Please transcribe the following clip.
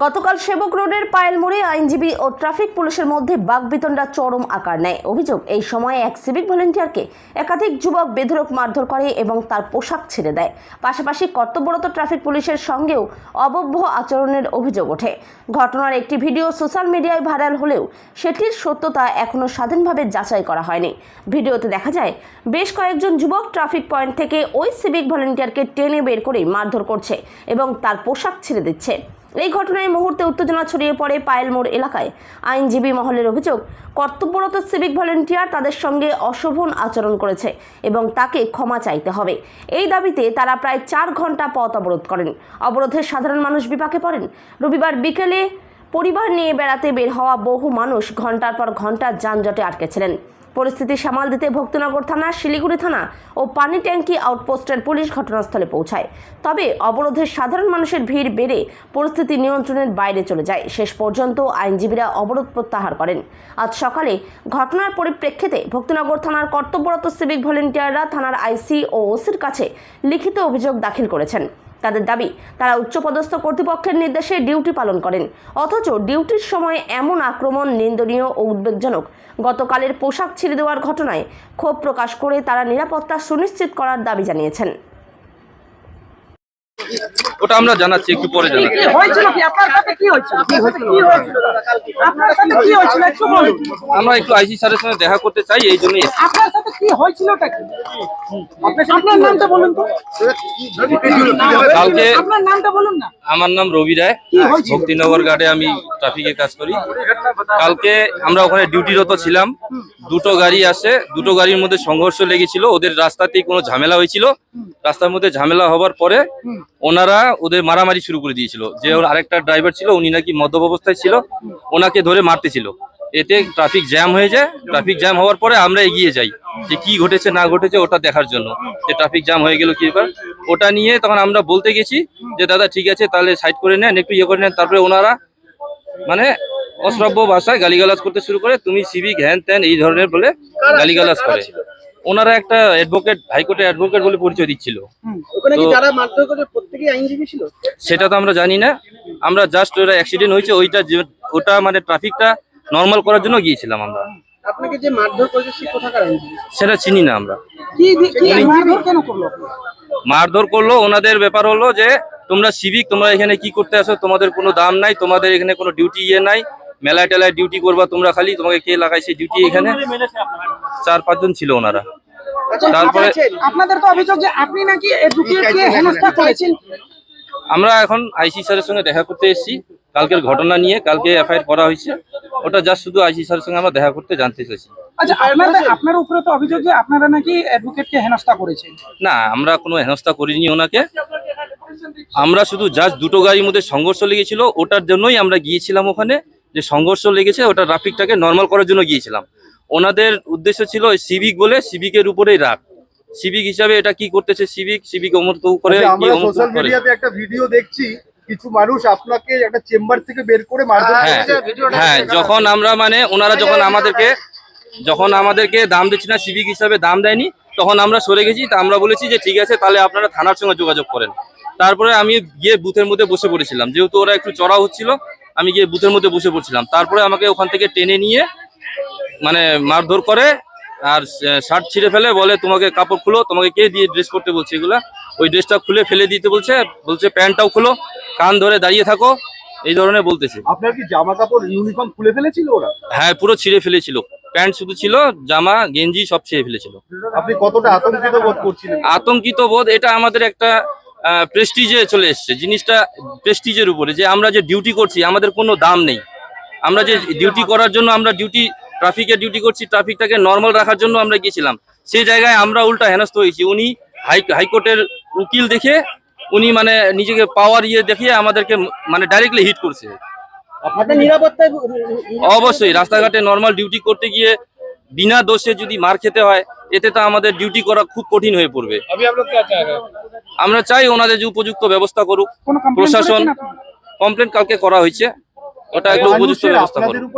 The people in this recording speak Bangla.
গতকাল সেবক রোডের পায়েল মোড়ে আইনজীবী ও ট্রাফিক পুলিশের মধ্যে বাগবিতণ্ডা চরম আকার নেয়। অভিযোগ, এই সময় এক সিভিক ভলেন্টিয়ারকে একাধিক যুবক বেধরক মারধর করে এবং তার পোশাক ছেড়ে দেয়। পাশাপাশি কর্তব্যরত ট্রাফিক পুলিশের সঙ্গেও অবব্য আচরণের অভিযোগ ওঠে। ঘটনার একটি ভিডিও সোশ্যাল মিডিয়ায় ভাইরাল হলেও সেটির সত্যতা এখনও স্বাধীনভাবে যাচাই করা হয়নি। ভিডিওতে দেখা যায়, বেশ কয়েকজন যুবক ট্রাফিক পয়েন্ট থেকে ওই সিভিক ভলেন্টিয়ারকে টেনে বের করে মারধর করছে এবং তার পোশাক ছেড়ে দিচ্ছে। এই ঘটনায় মুহূর্তে উত্তেজনা ছড়িয়ে পড়ে পায়েল মোড় এলাকায়। আইনজীবী মহলের অভিযোগ, কর্তব্যরত সিভিক ভলেন্টিয়ার তাদের সঙ্গে অশোভন আচরণ করেছে এবং তাকে ক্ষমা চাইতে হবে। এই দাবিতে তারা প্রায় চার ঘণ্টা পথ অবরোধ করেন। অবরোধে সাধারণ মানুষ বিপাকে পড়েন। রবিবার বিকেলে পরিবার নিয়ে বেড়াতে বের হওয়া বহু মানুষ ঘণ্টার পর ঘণ্টা যানজটে আটকেছিলেন। পরিস্থিতি সামাল দিতে ভক্তিনগর থানা, শিলিগুড়ি থানা ও পানি ট্যাঙ্কি আউটপোস্টের পুলিশ ঘটনাস্থলে পৌঁছায়। তবে অবরোধে সাধারণ মানুষের ভিড় বেড়ে পরিস্থিতি নিয়ন্ত্রণের বাইরে চলে যায়। শেষ পর্যন্ত আইনজীবীরা অবরোধ প্রত্যাহার করেন। আজ সকালে ঘটনার পরিপ্রেক্ষিতে ভক্তিনগর থানার কর্তব্যরত সিভিক ভলেন্টিয়াররা থানার আইসি ও ওসির কাছে লিখিত অভিযোগ দাখিল করেছেন। তাদের দাবি, তারা উচ্চপদস্থ কর্তৃপক্ষের নির্দেশে ডিউটি পালন করেন। অথচ ডিউটির সময় এমন আক্রমণ নিন্দনীয় ও উদ্বেগজনক। গতকালের পোশাক ছিঁড়ে দেওয়ার ঘটনায় ক্ষোভ প্রকাশ করে তারা নিরাপত্তা সুনিশ্চিত করার দাবি জানিয়েছেন। ওটা আমরা জানাচ্ছি একটু পরে জানাচ্ছি। কি হয়েছিল কি? আপনার সাথে কি হয়েছিল? কি হয়েছিল কি হয়েছিল? আপনার সাথে কি হয়েছিল? একটু বলুন। আমরা একটু আইসি স্যারের সঙ্গে দেখা করতে চাই এই জন্যই এসেছি। আপনার সাথে কি হয়েছিলটা কি? আপনার আপনার নামটা বলুন তো। কালকে আপনার নামটা বলুন না। আমার নাম রবি রায়? ভক্তিনগর গার্ডে আমি ট্রাফিকে কাজ করি। কালকে আমরা ওখানে ডিউটিরত ছিলাম। দুটো গাড়ি আসে। দুটো গাড়ির মধ্যে সংঘর্ষ লেগেছিল। ওদের রাস্তাতেই কোনো ঝামেলা হয়েছিল। রাস্তার মধ্যে ঝামেলা হবার পরে ওনারা ওদের মারামারি শুরু করে দিয়েছিল। যে ওর আরেকটা ড্রাইভার ছিল উনি নাকি মদ্যপ অবস্থায় ছিল ওনাকে ধরে মারতেছিল। এতে ট্রাফিক জ্যাম হয়ে যায়। ট্রাফিক জ্যাম হওয়ার পরে আমরা এগিয়ে যাই। যে কি ঘটেছে না ঘটেছে ওটা দেখার জন্য। যে ট্রাফিক জ্যাম হয়ে গেল কি ব্যাপার? ওটা নিয়ে তখন আমরা বলতে গেছি যে দাদা ঠিক আছে তাহলে সাইড করে নেন একটু ইয়ে করে নেন। তারপরে ওনারা মানে অশ্রাব্য ভাষায় গালিগালাজ করতে শুরু করে তুমি সিভিক হ্যান ত্যান এই ধরনের বলে গালিগালাজ করে ওনারা একটা অ্যাডভোকেট হাইকোর্টের অ্যাডভোকেট বলে পরিচয় দিচ্ছিল। ওখানে কি যারা মারধর করে প্রত্যেকেই আইনজীবী ছিল? সেটা তো আমরা জানি না। আমরা জাস্ট ওরা অ্যাক্সিডেন্ট হয়েছে ওইটা ওটা মানে ট্রাফিকটা নর্মাল করার জন্য গিয়েছিলাম আমরা। আপনাকে যে মারধর করেছে সে কোথাকার আইনজীবী? সেটা চিনি না আমরা। কি কি মারধর কেন করল? মারধর করল ওনাদের ব্যাপার হলো যে তোমরা সিভিক তোমরা এখানে কি করতে আসো তোমাদের কোনো দাম নাই তোমাদের এখানে কোনো ডিউটি ইয়ে নাই। মেলায় টেলায় ডিউটি করবা তোমরা খালি তোমাকে কে লাগাইছে ডিউটি এখানে? চার পাঁচজন ছিল ওনারা। আচ্ছা, তারপরে আপনাদের তো অভিযোগ যে আপনি নাকি হেনস্থা করেছেন? আমরা এখন আইসি স্যারের সঙ্গে দেখা করতে এসেছি। কালকের ঘটনা নিয়ে কালকে এফআইআর করা হয়েছে। ওটা জাস্ট শুধু আইসি স্যারের সঙ্গে আমরা দেখা করতে জানতে চাইছি। আচ্ছা আপনার উপরে তো অভিযোগ যে আপনারা নাকি হেনস্থা করেছেন। না আমরা কোনো হেনস্থা করিনি ওনাকে। আমরা শুধু জাস্ট দুটো গাড়ির মধ্যে সংঘর্ষ লেগেছিল ওটার জন্যই আমরা গিয়েছিলাম ওখানে। যে সংঘর্ষ লেগেছে ওটা ট্রাফিকটাকে নর্মাল করার জন্য গিয়েছিলাম। ওনাদের উদ্দেশ্য ছিল সিভিক বলে সিভিকের উপরেই রাগ। সিভিক হিসাবে এটা কি করতেছে সিভিক সিভিক অমর তো করে আচ্ছা, আমরা সোশ্যাল মিডিয়াতে একটা ভিডিও দেখছি কিছু মানুষ আপনাকে একটা চেম্বার থেকে বের করে মারধর হ্যাঁ হ্যাঁ যখন আমরা মানে ওনারা যখন আমাদেরকে যখন আমাদেরকে দাম দিচ্ছি না সিভিক হিসাবে দাম দেয়নি তখন আমরা সরে গেছি তা আমরা বলেছি যে ঠিক আছে তাহলে আপনারা থানার সঙ্গে যোগাযোগ করেন। তারপরে আমি গিয়ে বুথের মধ্যে বসে পড়েছিলাম। যেহেতু ওরা একটু চড়া হচ্ছিল আমি গিয়ে বুথের মধ্যে বসে পড়ছিলাম। তারপরে আমাকে ওখান থেকে টেনে নিয়ে মানে মারধর করে আর শার্ট ছিঁড়ে ফেলে বলে তোমাকে কাপড় খুলো তোমাকে কে দিয়ে ড্রেস করতে বলছে এগুলা? ওই ড্রেসটা খুলে ফেলে দিতে বলছে বলছে প্যান্টটাও খুলো কান ধরে দাঁড়িয়ে থাকো। এই ধরনের বলতেছে। আপনার কি জামা কাপড় ইউনিফর্ম খুলে ফেলেছিল ওরা? হ্যাঁ পুরো ছিঁড়ে ফেলেছিল। প্যান্ট শুধু ছিল জামা গেঞ্জি সব ছিঁড়ে ফেলেছিল। আপনি কতটা আতঙ্কিত বোধ করছিলেন? আতঙ্কিত বোধ এটা আমাদের একটা প্রেস্টিজে চলে এসছে। জিনিসটা প্রেস্টিজের উপরে যে আমরা যে ডিউটি করছি আমাদের কোনো দাম নেই। আমরা যে ডিউটি করার জন্য আমরা ডিউটি ট্রাফিকের ডিউটি করছি ট্রাফিকটাকে নর্মাল রাখার জন্য আমরা গিয়েছিলাম। সেই জায়গায় আমরা উল্টা হেনস্থ হয়েছি। উনি হাই হাইকোর্টের উকিল দেখে উনি মানে নিজেকে পাওয়ার ইয়ে দেখিয়ে আমাদেরকে মানে ডাইরেক্টলি হিট করছে। অবশ্যই রাস্তাঘাটে নর্মাল ডিউটি করতে গিয়ে বিনা দোষে যদি মার খেতে হয় এতে তো আমাদের ডিউটি করা খুব কঠিন হয়ে পড়বে। আমরা চাই ওনাদের যে উপযুক্ত ব্যবস্থা করুক। প্রশাসন কমপ্লেন কালকে করা হয়েছে। ওটা একটা উপযুক্ত ব্যবস্থা করুক।